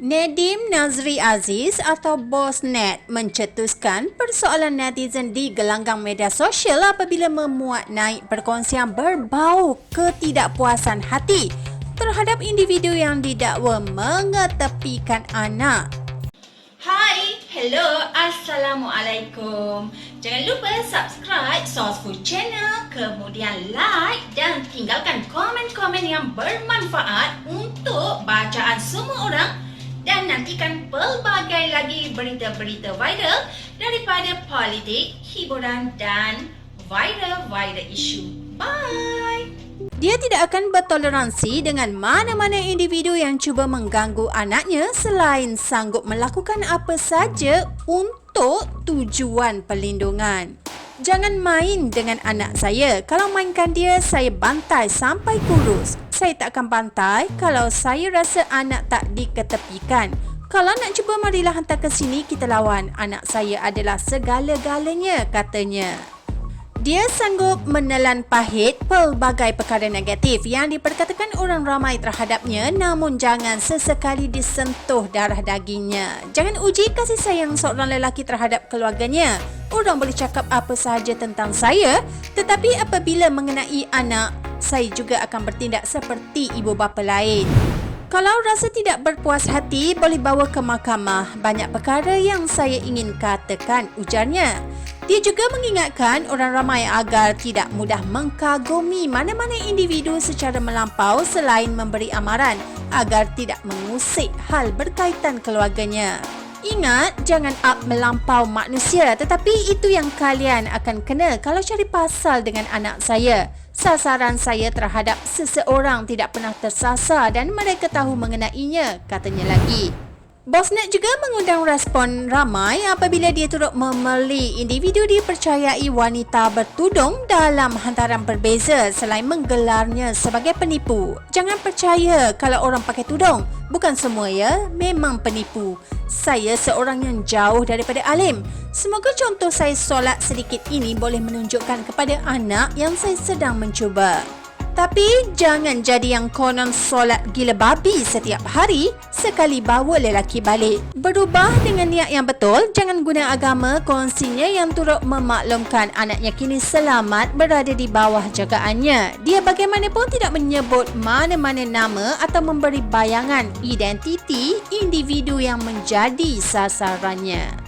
Nedim Nazri Aziz atau Bos Net mencetuskan persoalan netizen di gelanggang media sosial apabila memuat naik perkongsian berbau ketidakpuasan hati terhadap individu yang didakwa mengetepikan anak. Hai, hello, Assalamualaikum. Jangan lupa subscribe Source Food Channel, kemudian like dan tinggalkan komen-komen yang bermanfaat untuk bacaan semua orang dan nantikan pelbagai lagi berita-berita viral daripada politik, hiburan dan viral-viral isu. Bye! Dia tidak akan bertoleransi dengan mana-mana individu yang cuba mengganggu anaknya selain sanggup melakukan apa saja untuk tujuan perlindungan. Jangan main dengan anak saya. Kalau mainkan dia, saya bantai sampai kurus. Saya tak akan bantai kalau saya rasa anak tak diketepikan. Kalau nak cuba, marilah hantar ke sini kita lawan. Anak saya adalah segala-galanya, katanya. Dia sanggup menelan pahit pelbagai perkara negatif yang diperkatakan orang ramai terhadapnya namun jangan sesekali disentuh darah dagingnya. Jangan uji kasih sayang seorang lelaki terhadap keluarganya. Orang boleh cakap apa sahaja tentang saya tetapi apabila mengenai anak, saya juga akan bertindak seperti ibu bapa lain. Kalau rasa tidak berpuas hati, boleh bawa ke mahkamah. Banyak perkara yang saya ingin katakan, ujarnya. Dia juga mengingatkan orang ramai agar tidak mudah mengkagumi mana-mana individu secara melampau selain memberi amaran agar tidak mengusik hal berkaitan keluarganya. Ingat, jangan up melampau manusia tetapi itu yang kalian akan kena kalau cari pasal dengan anak saya. Sasaran saya terhadap seseorang tidak pernah tersasar dan mereka tahu mengenainya, katanya lagi. Bosnet juga mengundang respon ramai apabila dia turut memeli individu dipercayai wanita bertudung dalam hantaran berbeza selain menggelarnya sebagai penipu. Jangan percaya kalau orang pakai tudung. Bukan semua ya, memang penipu. Saya seorang yang jauh daripada alim. Semoga contoh saya solat sedikit ini boleh menunjukkan kepada anak yang saya sedang mencuba. Tapi jangan jadi yang konon solat gila babi setiap hari sekali bawa lelaki balik. Berubah dengan niat yang betul, jangan guna agama kongsinya yang turut memaklumkan anaknya kini selamat berada di bawah jagaannya. Dia bagaimanapun tidak menyebut mana-mana nama atau memberi bayangan identiti individu yang menjadi sasarannya.